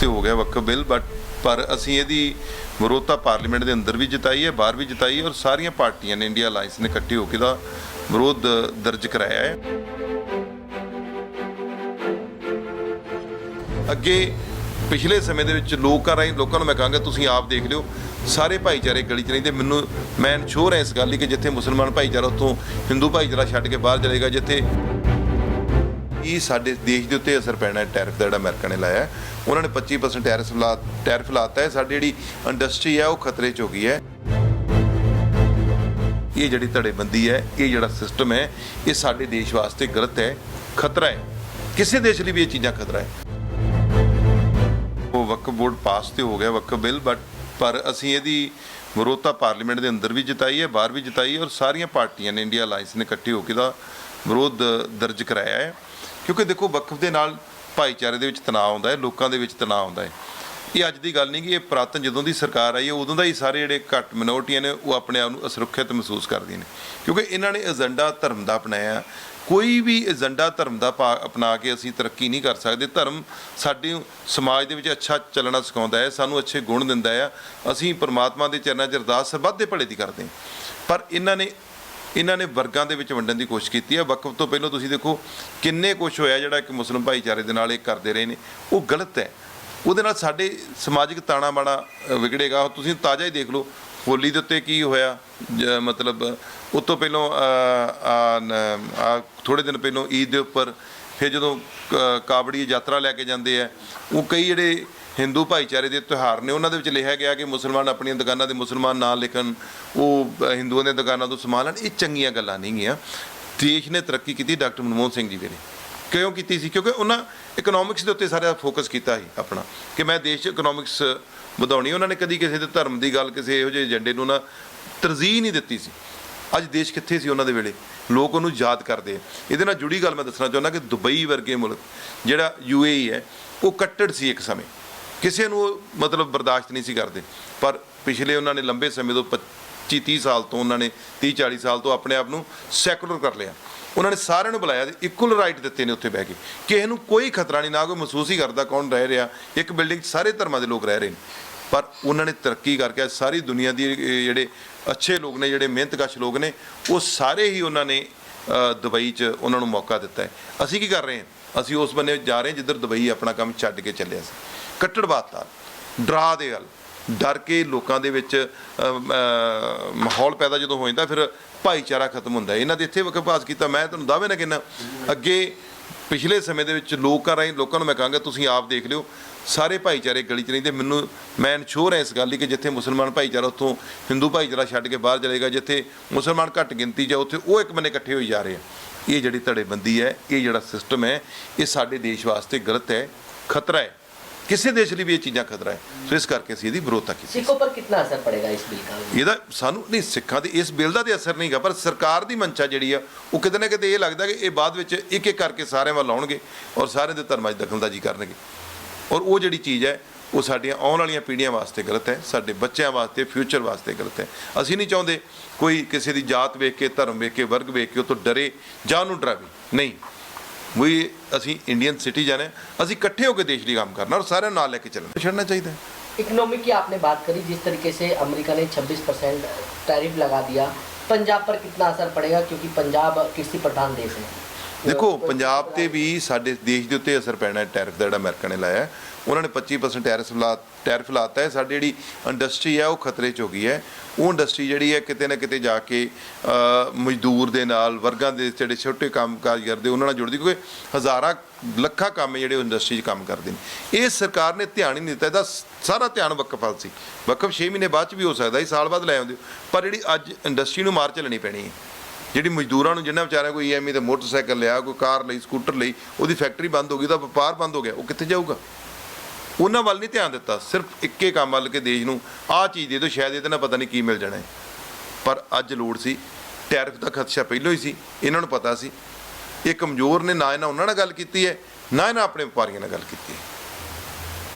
ਤੇ ਹੋ ਗਿਆ ਵਕਫ ਬਿੱਲ ਬਟ ਪਰ ਅਸੀਂ ਇਹਦੀ ਵਿਰੋਧਤਾ ਪਾਰਲੀਮੈਂਟ ਦੇ ਅੰਦਰ ਵੀ ਜਤਾਈ ਹੈ, ਬਾਹਰ ਵੀ ਜਤਾਈ ਹੈ ਔਰ ਸਾਰੀਆਂ ਪਾਰਟੀਆਂ ਨੇ ਇੰਡੀਆ ਅਲਾਈਅੰਸ ਨੇ ਇਕੱਠੇ ਹੋ ਕੇ ਦਾ ਵਿਰੋਧ ਦਰਜ ਕਰਾਇਆ ਹੈ। ਅੱਗੇ ਪਿਛਲੇ ਸਮੇਂ ਦੇ ਵਿੱਚ ਲੋਕਾਂ ਰਾਹੀਂ, ਲੋਕਾਂ ਨੂੰ ਮੈਂ ਕਹਾਂਗਾ ਤੁਸੀਂ ਆਪ ਦੇਖ ਲਿਓ, ਸਾਰੇ ਭਾਈਚਾਰੇ ਗਲੀ ਚ ਰਹਿੰਦੇ। ਮੈਨੂੰ, ਮੈਂ ਸ਼ੋਰ ਹੈ ਇਸ ਗੱਲ ਦੀ ਕਿ ਜਿੱਥੇ ਮੁਸਲਮਾਨ ਭਾਈਚਾਰਾ, ਉੱਥੋਂ ਹਿੰਦੂ ਭਾਈਚਾਰਾ ਛੱਡ ਕੇ ਬਾਹਰ ਚਲੇਗਾ ਜਿੱਥੇ ਇਹ ਸਾਡੇ ਦੇਸ਼ ਦੇ ਉੱਤੇ ਅਸਰ ਪੈਣਾ ਹੈ ਟੈਰਿਫ ਦਾ ਜਿਹੜਾ ਅਮਰੀਕਾ ਨੇ ਲਾਇਆ ਉਹਨਾਂ ਨੇ 25% ਟੈਰਿਫ ਲਾ ਟੈਰਿਫ ਲਾਤਾ ਹੈ। ਸਾਡੀ ਜਿਹੜੀ ਇੰਡਸਟਰੀ ਹੈ, ਉਹ ਖਤਰੇ 'ਚ ਹੋ ਗਈ ਹੈ। ਇਹ ਜਿਹੜੀ ਧੜੇਬੰਦੀ ਹੈ, ਇਹ ਜਿਹੜਾ ਸਿਸਟਮ ਹੈ, ਇਹ ਸਾਡੇ ਦੇਸ਼ ਵਾਸਤੇ ਗਲਤ ਹੈ, ਖਤਰਾ ਹੈ। ਕਿਸੇ ਦੇਸ਼ ਲਈ ਵੀ ਇਹ ਚੀਜ਼ਾਂ ਖਤਰਾ ਹੈ। ਉਹ ਵਕਫ ਬੋਰਡ ਪਾਸ ਤੇ ਹੋ ਗਿਆ ਵਕਫ ਬਿੱਲ ਬਟ ਪਰ ਅਸੀਂ ਇਹਦੀ ਵਿਰੋਧਤਾ ਪਾਰਲੀਮੈਂਟ ਦੇ ਅੰਦਰ ਵੀ ਜਤਾਈ ਹੈ, ਬਾਹਰ ਵੀ ਜਤਾਈ ਹੈ, ਔਰ ਸਾਰੀਆਂ ਪਾਰਟੀਆਂ ਨੇ, ਇੰਡੀਆ ਅਲਾਈਅੰਸ ਨੇ ਇਕੱਠੇ ਹੋ ਕੇ ਦਾ ਵਿਰੋਧ ਦਰਜ ਕਰਾਇਆ ਹੈ। ਕਿਉਂਕਿ ਦੇਖੋ ਵਕਫ ਦੇ ਨਾਲ ਭਾਈਚਾਰੇ ਦੇ ਵਿੱਚ ਤਣਾਅ ਆਉਂਦਾ ਹੈ, ਲੋਕਾਂ ਦੇ ਵਿੱਚ ਤਣਾਅ ਆਉਂਦਾ ਹੈ। ਇਹ ਅੱਜ ਦੀ ਗੱਲ ਨਹੀਂ ਕਿ ਇਹ ਪ੍ਰਾਤਨ ਜਦੋਂ ਦੀ ਸਰਕਾਰ ਆਈ ਹੈ, ਉਦੋਂ ਦਾ ਹੀ ਸਾਰੇ ਜਿਹੜੇ ਘੱਟ ਮਿਨੋਰਟੀਆਂ ਨੇ, ਉਹ ਆਪਣੇ ਆਪ ਨੂੰ ਅਸੁਰੱਖਿਅਤ ਮਹਿਸੂਸ ਕਰਦੀਆਂ ਨੇ। ਕਿਉਂਕਿ ਇਹਨਾਂ ਨੇ ਏਜੰਡਾ ਧਰਮ ਦਾ ਅਪਣਾਇਆ ਕੋਈ ਵੀ ਏਜੰਡਾ ਧਰਮ ਦਾ ਪਾ- ਅਪਣਾ ਕੇ ਅਸੀਂ ਤਰੱਕੀ ਨਹੀਂ ਕਰ ਸਕਦੇ। ਧਰਮ ਸਾਡੇ ਸਮਾਜ ਦੇ ਵਿੱਚ ਅੱਛਾ ਚੱਲਣਾ ਸਿਖਾਉਂਦਾ ਹੈ, ਸਾਨੂੰ ਅੱਛੇ ਗੁਣ ਦਿੰਦਾ ਹੈ। ਅਸੀਂ ਪਰਮਾਤਮਾ ਦੇ ਚਰਨਾਂ 'ਚ ਅਰਦਾਸ ਸਰਬੱਤ ਦੇ ਭਲੇ ਦੀ ਕਰਦੇ ਹਾਂ। ਪਰ ਇਹਨਾਂ ਨੇ ਇਹਨਾਂ ਨੇ ਵਰਗਾਂ ਦੇ ਵਿੱਚ ਵੰਡਣ ਦੀ ਕੋਸ਼ਿਸ਼ ਕੀਤੀ ਹੈ। ਵਕਫ ਤੋਂ ਪਹਿਲਾਂ ਤੁਸੀਂ ਦੇਖੋ ਕਿੰਨੇ ਕੁਝ ਹੋਇਆ ਜਿਹੜਾ ਕਿ ਮੁਸਲਮ ਭਾਈਚਾਰੇ ਦੇ ਨਾਲ ਇਹ ਕਰਦੇ ਰਹੇ ਨੇ। ਉਹ ਗਲਤ ਹੈ। ਉਹਦੇ ਨਾਲ ਸਾਡੇ ਸਮਾਜਿਕ ਤਾਣਾ ਬਾਣਾ ਅ, ਵਿਗੜੇਗਾ। ਤੁਸੀਂ ਤਾਜ਼ਾ ਹੀ ਦੇਖ ਲਓ ਹੋਲੀ ਦੇ ਉੱਤੇ ਕੀ ਹੋਇਆ ਜ- ਮਤਲਬ ਉਸ ਤੋਂ ਪਹਿਲਾਂ ਆ ਥੋੜੇ ਦਿਨ ਪਹਿਲਾਂ ਈਦ ਦੇ ਉੱਪਰ ਫਿਰ ਜਦੋਂ ਕ- ਕਾਵੜੀ ਯਾਤਰਾ ਲੈ ਕੇ ਜਾਂਦੇ ਆ ਉਹ ਕਈ ਜਿਹੜੇ ਹਿੰਦੂ ਭਾਈਚਾਰੇ ਦੇ ਤਿਉਹਾਰ ਨੇ, ਉਹਨਾਂ ਦੇ ਵਿੱਚ ਲਿਖਿਆ ਗਿਆ ਕਿ ਮੁਸਲਮਾਨ ਆਪਣੀਆਂ ਦੁਕਾਨਾਂ ਦੇ ਮੁਸਲਮਾਨ ਨਾ ਲਿਖਣ, ਉਹ ਹਿੰਦੂਆਂ ਦੀਆਂ ਦੁਕਾਨਾਂ ਤੋਂ ਸਮਾਨ ਲੈਣ, ਇਹ ਚੰਗੀਆਂ ਗੱਲਾਂ ਨਹੀਂ ਗੀਆਂ। ਦੇਸ਼ ਨੇ ਤਰੱਕੀ ਕੀਤੀ ਡਾਕਟਰ ਮਨਮੋਹਨ ਸਿੰਘ ਜੀ ਨੇ। ਕਿਉਂ ਕੀਤੀ ਸੀ? ਕਿਉਂਕਿ ਉਹਨਾਂ ਇਕਨੋਮਿਕਸ ਦੇ ਉੱਤੇ ਸਾਰਾ ਫੋਕਸ ਕੀਤਾ ਸੀ ਆਪਣਾ, ਕਿ ਮੈਂ ਦੇਸ਼ 'ਚ ਇਕਨੋਮਿਕਸ ਵਧਾਉਣੀ। ਉਹਨਾਂ ਨੇ ਕਦੀ ਕਿਸੇ ਦੇ ਧਰਮ ਦੀ ਗੱਲ, ਕਿਸੇ ਇਹੋ ਜਿਹੇ ਏਜੰਡੇ ਨੂੰ ਨਾ ਤਰਜੀਹ ਨਹੀਂ ਦਿੱਤੀ ਸੀ। ਅੱਜ ਦੇਸ਼ ਕਿੱਥੇ ਸੀ ਉਹਨਾਂ ਦੇ ਵੇਲੇ? ਲੋਕ ਉਹਨੂੰ ਯਾਦ ਕਰਦੇ ਆ। ਇਹਦੇ ਨਾਲ ਜੁੜੀ ਗੱਲ ਮੈਂ ਦੱਸਣਾ ਚਾਹੁੰਦਾ ਕਿ ਦੁਬਈ ਵਰਗੇ ਮੁਲਕ, ਜਿਹੜਾ ਯੂਏਈ ਹੈ, ਉਹ ਕੱਟੜ ਸੀ ਇੱਕ ਸਮੇਂ। ਕਿਸੇ ਨੂੰ ਉਹ ਮਤਲਬ ਬਰਦਾਸ਼ਤ ਨਹੀਂ ਸੀ ਕਰਦੇ। ਪਰ ਪਿਛਲੇ ਉਹਨਾਂ ਨੇ ਲੰਬੇ ਸਮੇਂ ਤੋਂ 25 30 ਸਾਲ ਤੋਂ ਉਹਨਾਂ ਨੇ 30 40 ਸਾਲ ਤੋਂ ਆਪਣੇ ਆਪ ਨੂੰ ਸੈਕੂਲਰ ਕਰ ਲਿਆ। ਉਹਨਾਂ ਨੇ ਸਾਰਿਆਂ ਨੂੰ ਬੁਲਾਇਆ ਤੇ ਇਕੁਅਲ ਰਾਈਟ ਦਿੱਤੇ ਨੇ ਉੱਥੇ ਬਹਿ ਕੇ। ਕਿਸੇ ਨੂੰ ਕੋਈ ਖਤਰਾ ਨਹੀਂ, ਨਾ ਕੋਈ ਮਹਿਸੂਸ ਹੀ ਕਰਦਾ ਕੌਣ ਰਹਿ ਰਿਹਾ। ਇੱਕ ਬਿਲਡਿੰਗ 'ਚ ਸਾਰੇ ਧਰਮਾਂ ਦੇ ਲੋਕ ਰਹਿ ਰਹੇ ਨੇ। ਪਰ ਉਹਨਾਂ ਨੇ ਤਰੱਕੀ ਕਰਕੇ ਸਾਰੀ ਦੁਨੀਆ ਦੀ ਜਿਹੜੇ ਅੱਛੇ ਲੋਕ ਨੇ, ਜਿਹੜੇ ਮਿਹਨਤਕਸ਼ ਲੋਕ ਨੇ, ਉਹ ਸਾਰੇ ਹੀ ਉਹਨਾਂ ਨੇ ਦੁਬਈ 'ਚ ਉਹਨਾਂ ਨੂੰ ਮੌਕਾ ਦਿੱਤਾ ਹੈ। ਅਸੀਂ ਕੀ ਕਰ ਰਹੇ ਹਾਂ? ਅਸੀਂ ਉਸ ਬੰਨੇ ਜਾ ਰਹੇ ਜਿੱਧਰ ਦੁਬਈ ਆਪਣਾ ਕੰਮ ਛੱਡ ਕੇ ਚੱਲਿਆ ਸੀ। ਕੱਟੜਵਾਦ ਨਾਲ, ਡਰਾ ਦੇ ਗੱਲ ਡਰ ਕੇ ਲੋਕਾਂ ਦੇ ਵਿੱਚ ਮਾਹੌਲ ਪੈਦਾ ਜਦੋਂ ਹੋ ਜਾਂਦਾ, ਫਿਰ ਭਾਈਚਾਰਾ ਖਤਮ ਹੁੰਦਾ ਇਹਨਾਂ ਦੇ ਇੱਥੇ ਵਕਫ ਪਾਸ ਕੀਤਾ, ਮੈਂ ਤੁਹਾਨੂੰ ਦਾਅਵੇ ਨਾਲ ਕਹਿੰਦਾ, ਅੱਗੇ ਪਿਛਲੇ ਸਮੇਂ ਦੇ ਵਿੱਚ ਲੋਕਾਂ ਰਾਹੀਂ ਲੋਕਾਂ ਨੂੰ ਮੈਂ ਕਹਾਂਗਾ, ਤੁਸੀਂ ਆਪ ਦੇਖ ਲਿਓ, ਸਾਰੇ ਭਾਈਚਾਰੇ ਗਲੀ ਚ ਰਹਿੰਦੇ। ਮੈਨੂੰ, ਮੈਂ ਇਨਸ਼ੋਰ ਹੈ ਇਸ ਗੱਲ ਦੀ ਕਿ ਜਿੱਥੇ ਮੁਸਲਮਾਨ ਭਾਈਚਾਰਾ, ਉੱਥੋਂ ਹਿੰਦੂ ਭਾਈਚਾਰਾ ਛੱਡ ਕੇ ਬਾਹਰ ਚਲੇਗਾ ਜਿੱਥੇ ਮੁਸਲਮਾਨ ਘੱਟ ਗਿਣਤੀ 'ਚ ਆ, ਉੱਥੇ ਉਹ ਇੱਕ ਬੰਨੇ ਇਕੱਠੇ ਹੋਈ ਜਾ ਰਹੇ ਆ। ਇਹ ਜਿਹੜੀ ਧੜੇਬੰਦੀ ਹੈ, ਇਹ ਜਿਹੜਾ ਸਿਸਟਮ ਹੈ, ਇਹ ਸਾਡੇ ਦੇਸ਼ ਵਾਸਤੇ ਗਲਤ ਹੈ, ਖਤਰਾ ਹੈ। ਕਿਸੇ ਦੇਸ਼ ਲਈ ਵੀ ਇਹ ਚੀਜ਼ਾਂ ਖਤਰਾ ਹੈ। ਸੋ ਇਸ ਕਰਕੇ ਅਸੀਂ ਇਹਦੀ ਵਿਰੋਧਤਾ ਕੀਤੀ। ਸਿੱਖੋ ਪਰ ਕਿੰਨਾ ਅਸਰ ਪੜੇਗਾ ਇਸ ਬਿੱਲ ਦਾ? ਇਹਦਾ ਸਾਨੂੰ ਨਹੀਂ ਸਿੱਖਾਂ ਦੇ ਇਸ ਬਿੱਲ ਦਾ ਤੇ ਅਸਰ ਨਹੀਂਗਾ ਪਰ ਸਰਕਾਰ ਦੀ ਮਨਸ਼ਾ ਜਿਹੜੀ ਆ ਉਹ ਕਿਤੇ ਨਾ ਕਿਤੇ ਇਹ ਲੱਗਦਾ ਕਿ ਇਹ ਬਾਅਦ ਵਿੱਚ ਇੱਕ ਇੱਕ ਕਰਕੇ ਸਾਰਿਆਂ ਵੱਲ ਆਉਣਗੇ ਔਰ ਸਾਰਿਆਂ ਦੇ ਧਰਮਾਂ 'ਚ ਦਖਲਦਾਜ਼ੀ ਕਰਨਗੇ। ਔਰ ਉਹ ਜਿਹੜੀ ਚੀਜ਼ ਹੈ ਉਹ ਸਾਡੀਆਂ ਆਉਣ ਵਾਲੀਆਂ ਪੀੜ੍ਹੀਆਂ ਵਾਸਤੇ ਗਲਤ ਹੈ ਸਾਡੇ ਬੱਚਿਆਂ ਵਾਸਤੇ ਫਿਊਚਰ ਵਾਸਤੇ ਗਲਤ ਹੈ। ਅਸੀਂ ਨਹੀਂ ਚਾਹੁੰਦੇ ਕੋਈ ਕਿਸੇ ਦੀ ਜਾਤ ਵੇਖ ਕੇ ਧਰਮ ਵੇਖ ਕੇ ਵਰਗ ਵੇਖ ਕੇ ਉਹ ਤੋਂ ਡਰੇ ਜਾਂ ਉਹਨੂੰ ਡਰਾਵੇ। ਨਹੀਂ। ਵੀ ਅਸੀਂ ਇੰਡੀਅਨ ਸਿਟੀਜ਼ਨ ਹੈ ਅਸੀਂ ਇਕੱਠੇ ਹੋ ਕੇ ਦੇਸ਼ ਲਈ ਕੰਮ ਕਰਨਾ ਔਰ ਸਾਰਿਆਂ ਨੂੰ ਨਾਲ ਲੈ ਕੇ ਚੱਲਣਾ ਛੱਡਣਾ ਚਾਹੀਦਾ ਹੈ इकोनॉमी की आपने बात करी जिस तरीके से अमेरिका ने 26 परसेंट टैरिफ लगा दिया पंजाब पर कितना असर पड़ेगा क्योंकि पंजाब कृषि प्रधान देश है ਦੇਖੋ ਪੰਜਾਬ ਤੇ ਵੀ ਸਾਡੇ ਦੇਸ਼ ਦੇ ਉੱਤੇ ਅਸਰ ਪੈਣਾ ਹੈ ਟੈਰਿਫ ਦਾ ਜਿਹੜਾ ਅਮਰੀਕਾ ਨੇ ਲਾਇਆ ਹੈ। ਉਹਨਾਂ ਨੇ 25% ਟੈਰਿਫ ਲਾ ਟੈਰਿਫ ਲਾਤਾ ਹੈ। ਸਾਡੀ ਜਿਹੜੀ ਇੰਡਸਟਰੀ ਹੈ ਉਹ ਖਤਰੇ 'ਚ ਹੋ ਗਈ ਹੈ। ਉਹ ਇੰਡਸਟਰੀ ਜਿਹੜੀ ਹੈ ਕਿਤੇ ਨਾ ਕਿਤੇ ਜਾ ਕੇ ਅ, ਮਜ਼ਦੂਰ ਦੇ ਨਾਲ ਵਰਗਾਂ ਦੇ ਜਿਹੜੇ ਛੋਟੇ ਕੰਮਕਾਜ ਕਰਦੇ ਉਹਨਾਂ ਨਾਲ ਜੁੜਦੀ ਕਿਉਂਕਿ ਹਜ਼ਾਰਾਂ ਲੱਖਾਂ ਕੰਮ ਜਿਹੜੇ ਉਹ ਇੰਡਸਟਰੀ 'ਚ ਕੰਮ ਕਰਦੇ ਨੇ। ਇਹ ਸਰਕਾਰ ਨੇ ਧਿਆਨ ਹੀ ਨਹੀਂ ਦਿੱਤਾ ਇਹਦਾ ਸਾਰਾ ਧਿਆਨ ਵਕਫ ਵੱਲ ਸੀ। ਵਕਫ 6 ਮਹੀਨੇ ਬਾਅਦ ਚ ਵੀ ਹੋ ਸਕਦਾ ਸੀ ਸਾਲ ਬਾਅਦ ਲੈ ਆਉਂਦੇ ਹੋ। ਪਰ ਜਿਹੜੀ ਅੱਜ ਇੰਡਸਟਰੀ ਨੂੰ ਮਾਰ ਚੱਲਣੀ ਪੈਣੀ ਹੈ। ਜਿਹੜੀ ਮਜ਼ਦੂਰਾਂ ਨੂੰ ਜਿੰਨਾ ਵਿਚਾਰਿਆਂ ਕੋਈ ਈਐਮਆਈ ਤੇ ਮੋਟਰਸਾਈਕਲ ਲਿਆ, ਕੋਈ ਕਾਰ ਲਈ, ਸਕੂਟਰ ਲਈ, ਉਹਦੀ ਫੈਕਟਰੀ ਬੰਦ ਹੋ ਗਈ ਤਾਂ ਵਪਾਰ ਬੰਦ ਹੋ ਗਿਆ, ਉਹ ਕਿੱਥੇ ਜਾਊਗਾ? ਉਹਨਾਂ ਵੱਲ ਨਹੀਂ ਧਿਆਨ ਦਿੱਤਾ, ਸਿਰਫ ਇੱਕੇ ਕੰਮ ਵੱਲ ਕੇ ਦੇਸ਼ ਨੂੰ, ਆਹ ਚੀਜ਼ ਦੇ ਦਿਓ, ਸ਼ਾਇਦ ਇਹਦੇ ਨਾਲ ਪਤਾ ਨਹੀਂ ਕੀ ਮਿਲ ਜਾਣਾ ਪਰ ਅੱਜ ਲੋੜ ਸੀ, ਟੈਰਿਫ ਦਾ ਖਦਸ਼ਾ ਪਹਿਲਾਂ ਹੀ ਸੀ, ਇਹਨਾਂ ਨੂੰ ਪਤਾ ਸੀ। ਇਹ ਕਮਜ਼ੋਰ ਨੇ, ਨਾ ਇਹਨਾਂ ਉਹਨਾਂ ਨਾਲ ਗੱਲ ਕੀਤੀ ਹੈ, ਨਾ ਇਹਨਾਂ ਆਪਣੇ ਵਪਾਰੀਆਂ ਨਾਲ ਗੱਲ ਕੀਤੀ ਹੈ।